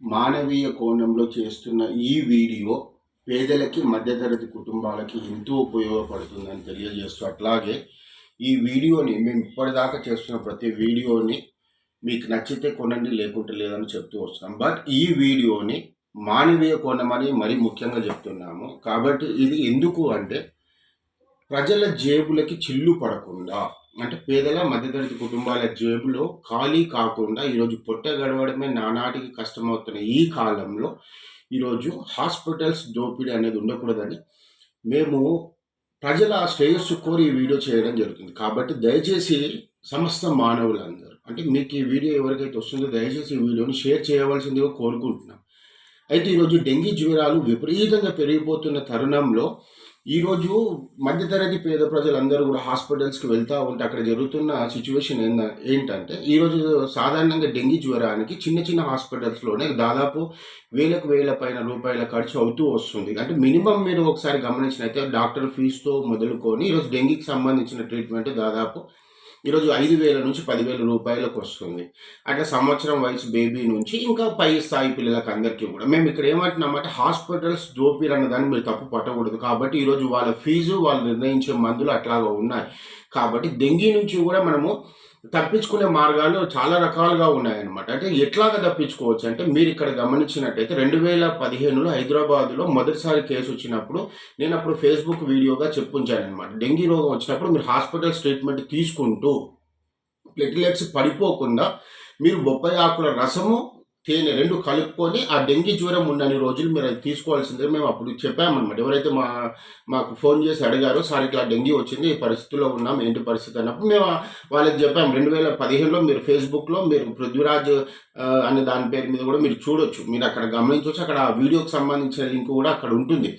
మానవీయ కోణంలో చేస్తున్న ఈ వీడియో పేదలకి మధ్యతరగతి కుటుంబాలకి ఎంతో ఉపయోగపడుతుందని తెలియజేస్తూ అట్లాగే ఈ వీడియోని మేము ఇప్పటిదాకా చేస్తున్న ప్రతి వీడియోని మీకు నచ్చితే కొనండి లేకుంటే లేదని చెప్తూ వస్తున్నాం. బట్ ఈ వీడియోని మానవీయ కోణం అని మరీ ముఖ్యంగా చెప్తున్నాము. కాబట్టి ఇది ఎందుకు అంటే ప్రజల జేబులకి చిల్లు పడకుండా అంటే పేదల మధ్యతరగతి కుటుంబాల జేబులో ఖాళీ కాకుండా ఈరోజు పొట్ట గడవడమే నానాటికి కష్టమవుతున్న ఈ కాలంలో ఈరోజు హాస్పిటల్స్ దోపిడీ అనేది ఉండకూడదని మేము ప్రజల శ్రేయస్సు కోరి ఈ వీడియో చేయడం జరుగుతుంది. కాబట్టి దయచేసి సమస్త మానవులందరూ అంటే మీకు ఈ వీడియో ఎవరికైతే వస్తుందో దయచేసి ఈ వీడియోని షేర్ చేయవలసిందిగా కోరుకుంటున్నాం. అయితే ఈరోజు డెంగీ జ్వరాలు విపరీతంగా పెరిగిపోతున్న తరుణంలో ఈరోజు మధ్యతరగతి పేద ప్రజలందరూ కూడా హాస్పిటల్స్కి వెళ్తూ ఉంటే అక్కడ జరుగుతున్న సిచ్యువేషన్ ఏంద ఏంటంటే ఈరోజు సాధారణంగా డెంగీ జ్వరానికి చిన్న చిన్న హాస్పిటల్స్లోనే దాదాపు వేలకు వేల పైన రూపాయల ఖర్చు అవుతూ వస్తుంది. అంటే మినిమం మీరు ఒకసారి గమనించినైతే డాక్టర్ ఫీజుతో మొదలుకొని ఈరోజు డెంగీకి సంబంధించిన ట్రీట్మెంట్ దాదాపు ఈరోజు ఐదు వేల నుంచి పదివేల రూపాయలకు వస్తుంది. అట్లా సంవత్సరం వయసు బేబీ నుంచి ఇంకా పై స్థాయి పిల్లలకు అందరికీ కూడా. మేము ఇక్కడ ఏమంటున్నామంటే హాస్పిటల్స్ దోపిర్ అన్నదాన్ని మీరు తప్పు పట్టకూడదు. కాబట్టి ఈరోజు వాళ్ళ ఫీజు వాళ్ళు నిర్ణయించే మందులు అట్లాగా ఉన్నాయి. కాబట్టి డెంగీ నుంచి కూడా మనము తప్పించుకునే మార్గాలు చాలా రకాలుగా ఉన్నాయన్నమాట. అంటే ఎట్లాగా తప్పించుకోవచ్చు అంటే మీరు ఇక్కడ గమనించినట్టయితే రెండు వేల పదిహేనులో హైదరాబాద్లో మొదటిసారి కేసు వచ్చినప్పుడు నేను అప్పుడు ఫేస్బుక్ వీడియోగా చెప్పుంచాను అనమాట డెంగీ రోగం వచ్చినప్పుడు మీరు హాస్పిటల్స్ ట్రీట్మెంట్ తీసుకుంటూ ప్లెటిలెట్స్ పడిపోకుండా మీరు బొప్పాయి ఆకుల రసము తేనె రెండు కలుపుకొని ఆ డెంగీ జ్వరం ఉండని రోజులు మీరు అది తీసుకోవాల్సిందే. మేము అప్పుడు చెప్పామన్నమాట. ఎవరైతే మా మాకు ఫోన్ చేసి అడిగారో సార్ ఇట్లా డెంగ్యూ వచ్చింది ఈ పరిస్థితిలో ఉన్నాం ఏంటి పరిస్థితి? అన్నప్పుడు మేము వాళ్ళకి చెప్పాము రెండు వేల పదిహేనులో మీరు ఫేస్బుక్లో మీరు పృథ్వీరాజ్ అనే దాని పేరు మీద కూడా మీరు చూడొచ్చు. మీరు అక్కడ గమనించవచ్చు అక్కడ ఆ వీడియోకి సంబంధించిన లింక్ కూడా అక్కడ ఉంటుంది.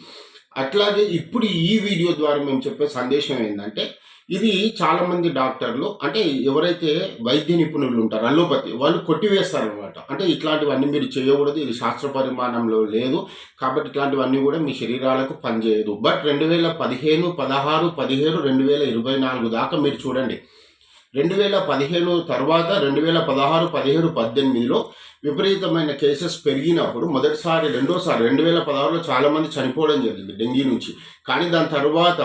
అట్లాగే ఇప్పుడు ఈ వీడియో ద్వారా మేము చెప్పే సందేశం ఏంటంటే ఇది చాలా మంది డాక్టర్లు అంటే ఎవరైతే వైద్య నిపుణులు ఉంటారు అల్లోపతి వాళ్ళు కొట్టివేస్తారనమాట అంటే ఇట్లాంటివన్నీ మీరు చేయకూడదు ఇది శాస్త్ర పరిమాణంలో లేదు కాబట్టి ఇట్లాంటివన్నీ కూడా మీ శరీరాలకు పనిచేయదు. బట్ రెండు వేల పదిహేను పదహారు పదిహేడు రెండు వేల ఇరవై నాలుగు దాకా మీరు చూడండి. రెండు వేల పదిహేను తర్వాత రెండు వేల పదహారు పదిహేడు పద్దెనిమిదిలో విపరీతమైన కేసెస్ పెరిగినప్పుడు మొదటిసారి రెండోసారి రెండు వేల పదహారులో చాలామంది చనిపోవడం జరిగింది డెంగీ నుంచి. కానీ దాని తర్వాత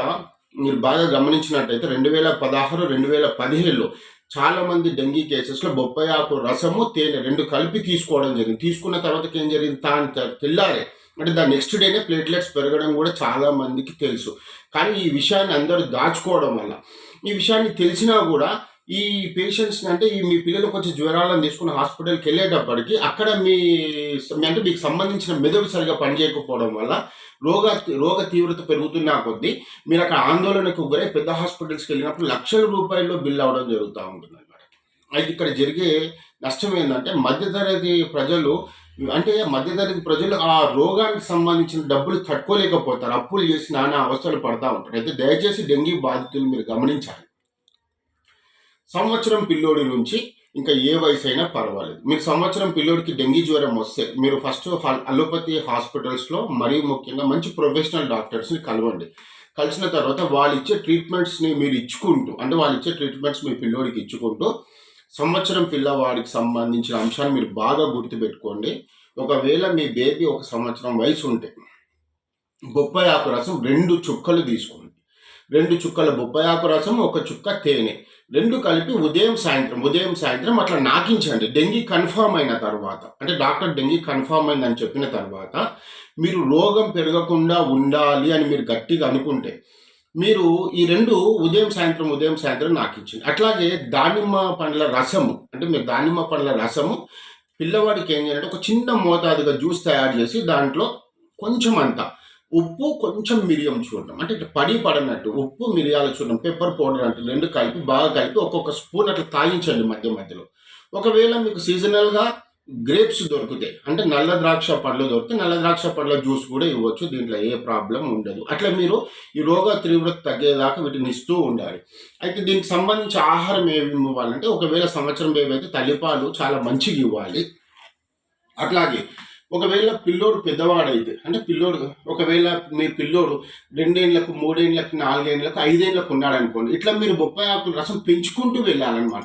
మీరు బాగా గమనించినట్టయితే రెండు వేల పదహారు రెండు వేల పదిహేడులో చాలామంది డెంగీ కేసెస్లో బొప్పాయి ఆకు రసము తేనె రెండు కలిపి తీసుకోవడం జరిగింది. తీసుకున్న తర్వాత ఏం జరిగింది? తాను తెల్లారే. అంటే దాని నెక్స్ట్ డేనే ప్లేట్లెట్స్ పెరగడం కూడా చాలా మందికి తెలుసు. కానీ ఈ విషయాన్ని అందరూ దాచుకోవడం వల్ల ఈ విషయాన్ని తెలిసినా కూడా ఈ పేషెంట్స్ని అంటే ఈ మీ పిల్లలు కొంచెం జ్వరాలను తీసుకుని హాస్పిటల్కి వెళ్ళేటప్పటికి అక్కడ మీ అంటే మీకు సంబంధించిన మెదడు సరిగా పనిచేయకపోవడం వల్ల రోగ రోగ తీవ్రత పెరుగుతున్నా కొద్దీ మీరు అక్కడ ఆందోళనకు గురై పెద్ద హాస్పిటల్స్కి వెళ్ళినప్పుడు లక్షల రూపాయల్లో బిల్ అవడం జరుగుతూ ఉంటుంది అనమాట అయితే ఇక్కడ జరిగే నష్టం ఏంటంటే మధ్యతరగతి ప్రజలు అంటే మధ్యతరగతి ప్రజలు ఆ రోగానికి సంబంధించిన డబ్బులు తట్టుకోలేకపోతారు. అప్పులు చేసి నానా అవస్థలు పడతా ఉంటారు. అయితే దయచేసి డెంగీ బాధితులు మీరు గమనించాలి. సంవత్సరం పిల్లోడి నుంచి ఇంకా ఏ వయసు అయినా పర్వాలేదు. మీకు సంవత్సరం పిల్లోడికి డెంగీ జ్వరం వస్తే మీరు ఫస్ట్ అలోపతి హాస్పిటల్స్లో మరీ ముఖ్యంగా మంచి ప్రొఫెషనల్ డాక్టర్స్ని కలవండి. కలిసిన తర్వాత వాళ్ళు ఇచ్చే ట్రీట్మెంట్స్ని మీరు ఇచ్చుకుంటూ అంటే వాళ్ళు ఇచ్చే ట్రీట్మెంట్స్ మీ పిల్లోడికి ఇచ్చుకుంటూ సంవత్సరం పిల్లవాడికి సంబంధించిన అంశాన్ని మీరు బాగా గుర్తుపెట్టుకోండి. ఒకవేళ మీ బేబీ ఒక సంవత్సరం వయసు ఉంటే బొప్పాయి ఆకు రసం రెండు చుక్కలు తీసుకోండి రెండు చుక్కల బొప్పాయి రసం ఒక చుక్క తేనె. రెండు కలిపి ఉదయం సాయంత్రం ఉదయం సాయంత్రం అట్లా నాకించండి. డెంగీ కన్ఫర్మ్ అయిన తర్వాత అంటే డాక్టర్ డెంగీ కన్ఫర్మ్ అయిందని చెప్పిన తర్వాత మీరు రోగం పెరగకుండా ఉండాలి అని మీరు గట్టిగా అనుకుంటే మీరు ఈ రెండు ఉదయం సాయంత్రం ఉదయం సాయంత్రం నాకించండి. అట్లాగే దానిమ్మ పండ్ల రసము అంటే మీరు దానిమ్మ పండ్ల రసము పిల్లవాడికి ఏం చేయాలంటే ఒక చిన్న మోతాదుగా జ్యూస్ తయారు చేసి దాంట్లో కొంచెం అంతా ఉప్పు కొంచెం మిరియం చూడడం అంటే ఇట్లా పడి పడనట్టు ఉప్పు మిరియాలు చూడడం పెప్పర్ పౌడర్ అంటే రెండు కలిపి బాగా కలిపి ఒక్కొక్క స్పూన్ అట్లా తాగించండి మధ్య మధ్యలో. ఒకవేళ మీకు సీజనల్గా గ్రేప్స్ దొరుకుతాయి. అంటే నల్ల ద్రాక్ష పండ్లు దొరికితే నల్ల ద్రాక్ష పండ్ల జ్యూస్ కూడా ఇవ్వచ్చు. దీంట్లో ఏ ప్రాబ్లం ఉండదు. అట్లా మీరు ఈ రోగ తీవ్రత తగ్గేదాకా వీటిని ఇస్తూ ఉండాలి. అయితే దీనికి సంబంధించి ఆహారం ఏమి ఇవ్వాలంటే ఒకవేళ సంవత్సరం ఏవైతే తలిపాలు తల్లిపాలు చాలా మంచిగా ఇవ్వాలి అట్లాగే ఒకవేళ పిల్లోడు పెద్దవాడైతే అంటే పిల్లోడు ఒకవేళ మీ పిల్లోడు రెండేళ్ళకు మూడేళ్ళకు నాలుగేళ్ళకు ఐదేళ్ళకు ఉన్నాడు అనుకోండి ఇట్లా మీరు బొప్పాయి ఆకుల రసం పెంచుకుంటూ వెళ్ళాలన్నమాట.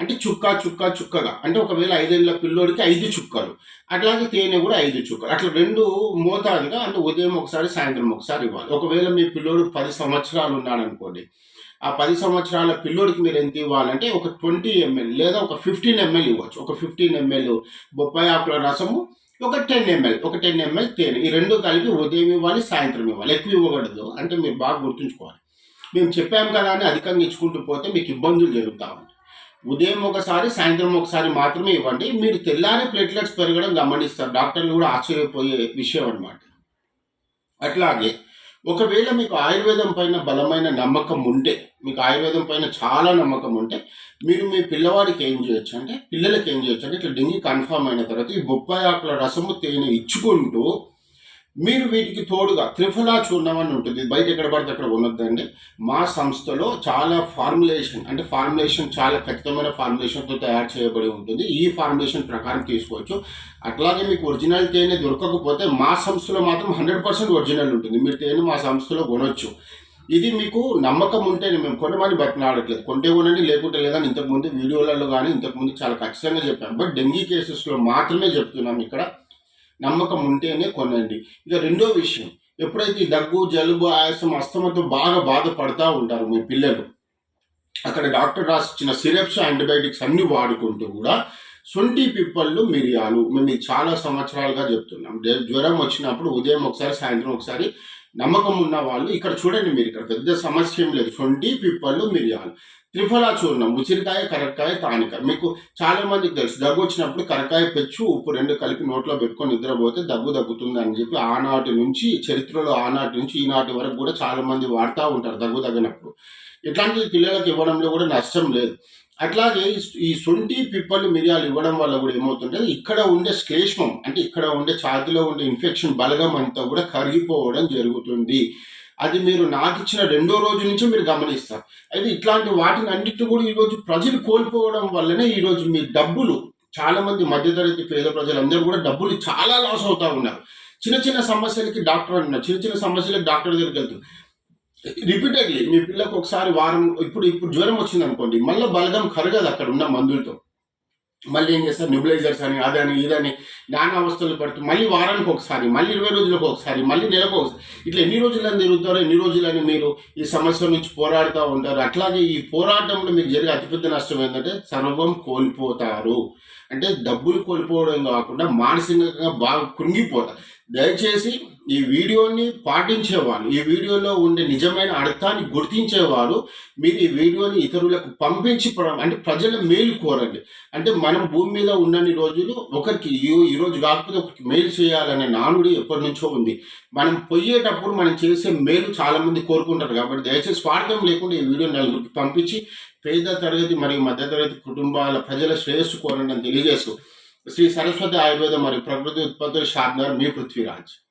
అంటే చుక్క చుక్క చుక్కగా. అంటే ఒకవేళ ఐదేళ్ళ పిల్లోడికి ఐదు చుక్కలు అట్లాగే తేనె కూడా ఐదు చుక్కలు. అట్లా రెండు మోతాదుగా అంటే ఉదయం ఒకసారి సాయంత్రం ఒకసారి ఇవ్వాలి. ఒకవేళ మీ పిల్లోడు పది సంవత్సరాలు ఉన్నాడు అనుకోండి ఆ పది సంవత్సరాల పిల్లోడికి మీరు ఎంత ఇవ్వాలంటే ఒక ట్వంటీ ఎంఎల్ లేదా ఒక ఫిఫ్టీన్ ఎంఎల్ ఇవ్వచ్చు. ఒక ఫిఫ్టీన్ ఎంఎల్ బొప్పాయి ఆకుల రసము ఒక టెన్ ఎంఎల్ ఒక టెన్ ఎంఎల్ తేనె. ఈ రెండు కలిపి ఉదయం ఇవ్వాలి సాయంత్రం ఇవ్వాలి. ఎక్కువ ఇవ్వకూడదు అంటే మీరు బాగా గుర్తుంచుకోవాలి. మేము చెప్పాం కదా అని అధికంగా ఇచ్చుకుంటూ పోతే మీకు ఇబ్బందులు జరుగుతూ ఉంటాయి. ఉదయం ఒకసారి సాయంత్రం ఒకసారి మాత్రమే ఇవ్వండి. మీరు తెల్లారి ప్లేట్లెట్స్ పెరగడం గమనిస్తారు. డాక్టర్లు కూడా ఆశ్చర్యపోయే విషయం అనమాట అట్లాగే ఒకవేళ మీకు ఆయుర్వేదం పైన బలమైన నమ్మకం ఉంటే మీకు ఆయుర్వేదం పైన చాలా నమ్మకం ఉంటే మీరు మీ పిల్లవాడికి ఏం చేయొచ్చు అంటే పిల్లలకి ఏం చేయొచ్చు అంటే ఇట్లా డెంగీ కన్ఫర్మ్ అయిన తర్వాత ఈ బొప్పాయి ఆకుల రసము తేనె ఇచ్చుకుంటూ మీరు వీటికి తోడుగా త్రిఫులా చూర్ణం అని ఉంటుంది. బయట ఎక్కడ పడితే అక్కడ ఉండొద్దండి మా సంస్థలో చాలా ఫార్ములేషన్ అంటే ఫార్ములేషన్ చాలా ఖచ్చితమైన ఫార్ములేషన్తో తయారు చేయబడి ఉంటుంది. ఈ ఫార్ములేషన్ ప్రకారం తీసుకోవచ్చు. అట్లాగే మీకు ఒరిజినల్ తేనె దొరకకపోతే మా సంస్థలో మాత్రం హండ్రెడ్ పర్సెంట్ ఒరిజినల్ ఉంటుంది. మీరు తేనె మా సంస్థలో కొనొచ్చు. ఇది మీకు నమ్మకం ఉంటేనే మేము కొనమని బతిలాడట్లేదు కొంటే కొనండి లేకుంటే లేదని ఇంతకుముందు వీడియోలలో కానీ ఇంతకుముందు చాలా ఖచ్చితంగా చెప్పాను బట్ డెంగీ కేసెస్లో మాత్రమే చెప్తున్నాం ఇక్కడ. నమ్మకం ఉంటేనే కొనండి. ఇక రెండో విషయం ఎప్పుడైతే దగ్గు జలుబు ఆయాసం అస్తమతో బాగా బాధపడతా ఉంటారు మీ పిల్లలు అక్కడ డాక్టర్ రాసిచ్చిన సిరప్స్ యాంటీబయాటిక్స్ అన్ని వాడుకుంటూ కూడా సొంటి పిప్పళ్ళు మిరియాలు. మేము చాలా సంవత్సరాలుగా చెప్తున్నాం. జ్వరం వచ్చినప్పుడు ఉదయం ఒకసారి సాయంత్రం ఒకసారి నమ్మకం ఉన్న వాళ్ళు ఇక్కడ చూడండి మీరు ఇక్కడ పెద్ద సమస్య ఏం లేదు. సొంటి పిప్పళ్ళు మిరియాలు. త్రిఫలా చూర్ణం ఉసిరికాయ కరక్కాయ తానిక. మీకు చాలా మందికి తెలుసు. దగ్గు వచ్చినప్పుడు కరకాయ పెచ్చు ఉప్పు రెండు కలిపి నోట్లో పెట్టుకొని నిద్రపోతే దగ్గు దగ్గుతుంది అని చెప్పి ఆనాటి నుంచి చరిత్రలో ఆనాటి నుంచి ఈనాటి వరకు కూడా చాలా మంది వాడుతూ ఉంటారు దగ్గు తగ్గినప్పుడు ఇట్లాంటి పిల్లలకు ఇవ్వడంలో కూడా నష్టం లేదు. అట్లాగే ఈ- ఈ పిప్పలు మిరియాలు ఇవ్వడం వల్ల కూడా ఏమవుతుంటే ఇక్కడ ఉండే శ్లేష్మం అంటే ఇక్కడ ఉండే ఛాతిలో ఉండే ఇన్ఫెక్షన్ బలగం అంతా కూడా కరిగిపోవడం జరుగుతుంది. అది మీరు నాకు ఇచ్చిన రెండో రోజు నుంచి మీరు గమనిస్తారు. అయితే ఇట్లాంటి వాటిని అన్నిటి కూడా ఈరోజు ప్రజలు కోల్పోవడం వల్లనే ఈరోజు మీ డబ్బులు చాలా మంది మధ్యతరగతి పేద ప్రజలందరూ కూడా డబ్బులు చాలా లాస్ అవుతా ఉన్నారు. చిన్న చిన్న సమస్యలకి డాక్టర్ అంటున్నారు. చిన్న చిన్న సమస్యలకి డాక్టర్ దగ్గరికి వెళ్తారు రిపీటెడ్లీ మీ పిల్లకు ఒకసారి వారం ఇప్పుడు ఇప్పుడు జ్వరం వచ్చింది అనుకోండి మళ్ళీ బలగం కరగదు అక్కడ ఉన్న మందులతో. మళ్ళీ ఏం చేస్తారు? నిబులైజర్స్ అని అదని ఇదని నానా అవస్థలు పడుతూ మళ్ళీ వారానికి ఒకసారి మళ్ళీ ఇరవై రోజులకు ఒకసారి మళ్ళీ నెలకు ఒకసారి. ఇట్లా ఎన్ని రోజులని తిరుగుతారో ఎన్ని రోజులని మీరు ఈ సమస్య నుంచి పోరాడుతూ ఉంటారు అట్లాగే ఈ పోరాటంలో మీకు జరిగే అతిపెద్ద నష్టం ఏంటంటే సర్వం కోల్పోతారు. అంటే డబ్బులు కోల్పోవడం కాకుండా మానసికంగా బాగా కృంగిపోతారు. దయచేసి ఈ వీడియోని పాటించేవాళ్ళు ఈ వీడియోలో ఉండే నిజమైన అర్థాన్ని గుర్తించేవారు మీరు ఈ వీడియోని ఇతరులకు పంపించి అంటే ప్రజల మేలు కోరండి. అంటే మనం భూమి మీద ఉన్నన్ని రోజులు ఒకరికి ఈ- రోజు కాకపోతే ఒకరికి మేలు చేయాలనే నానుడి ఎప్పటి నుంచో ఉంది. మనం పోయేటప్పుడు మనం చేసే మేలు చాలా మంది కోరుకుంటారు కాబట్టి దయచేసి స్వార్థం లేకుండా ఈ వీడియో నలుగురికి పంపించి పేద తరగతి మరియు మధ్యతరగతి కుటుంబాల ప్రజల శ్రేయస్సు కోరండి అని తెలియజేస్తూ శ్రీ సరస్వతి ఆయుర్వేద మరియు ప్రకృతి ఉత్పత్తుల షాప్నర్ మీ పృథ్వీరాజ్.